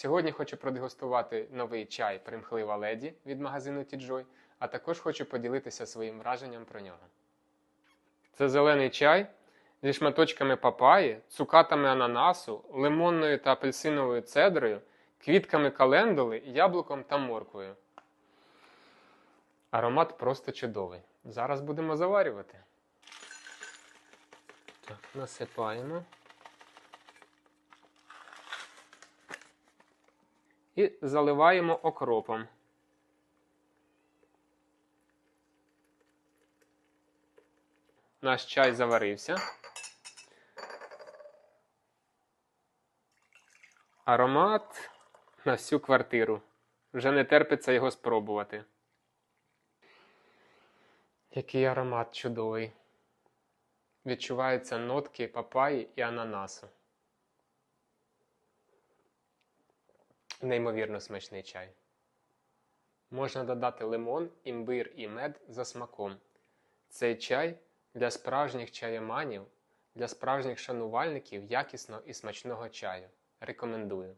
Сьогодні хочу продегустувати новий чай Примхлива леді від магазину Тіджой, а також хочу поділитися своїм враженням про нього. Це зелений чай зі шматочками папаї, цукатами ананасу, лимонною та апельсиновою цедрою, квітками календули, яблуком та морквою. Аромат просто чудовий. Зараз будемо заварювати. Так, насипаємо. І заливаємо окропом. Наш чай заварився. Аромат на всю квартиру. Вже не терпиться його спробувати. Який аромат чудовий. Відчуваються нотки папаї і ананасу. Неймовірно смачний чай. Можна додати лимон, імбир і мед за смаком. Цей чай для справжніх чаєманів, для справжніх шанувальників якісного і смачного чаю. Рекомендую.